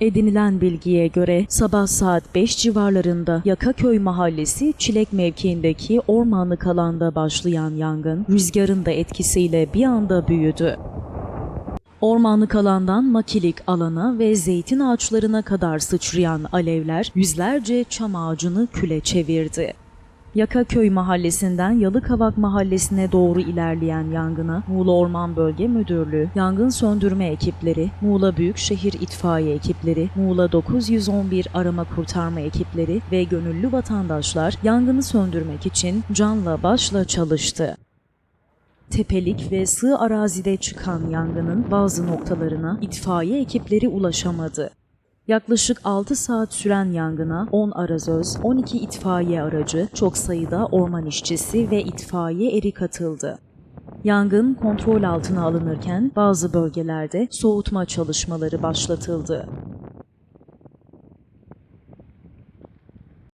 Edinilen bilgiye göre sabah saat 5 civarlarında Yakaköy Mahallesi Çilek mevkiindeki ormanlık alanda başlayan yangın rüzgarın da etkisiyle bir anda büyüdü. Ormanlık alandan makilik alana ve zeytin ağaçlarına kadar sıçrayan alevler yüzlerce çam ağacını küle çevirdi. Yakaköy mahallesinden Yalıkavak mahallesine doğru ilerleyen yangına Muğla Orman Bölge Müdürlüğü, yangın söndürme ekipleri, Muğla Büyükşehir İtfaiye ekipleri, Muğla 911 arama kurtarma ekipleri ve gönüllü vatandaşlar yangını söndürmek için canla başla çalıştı. Tepelik ve sığ arazide çıkan yangının bazı noktalarına itfaiye ekipleri ulaşamadı. Yaklaşık 6 saat süren yangına 10 arazöz, 12 itfaiye aracı, çok sayıda orman işçisi ve itfaiye eri katıldı. Yangın kontrol altına alınırken bazı bölgelerde soğutma çalışmaları başlatıldı.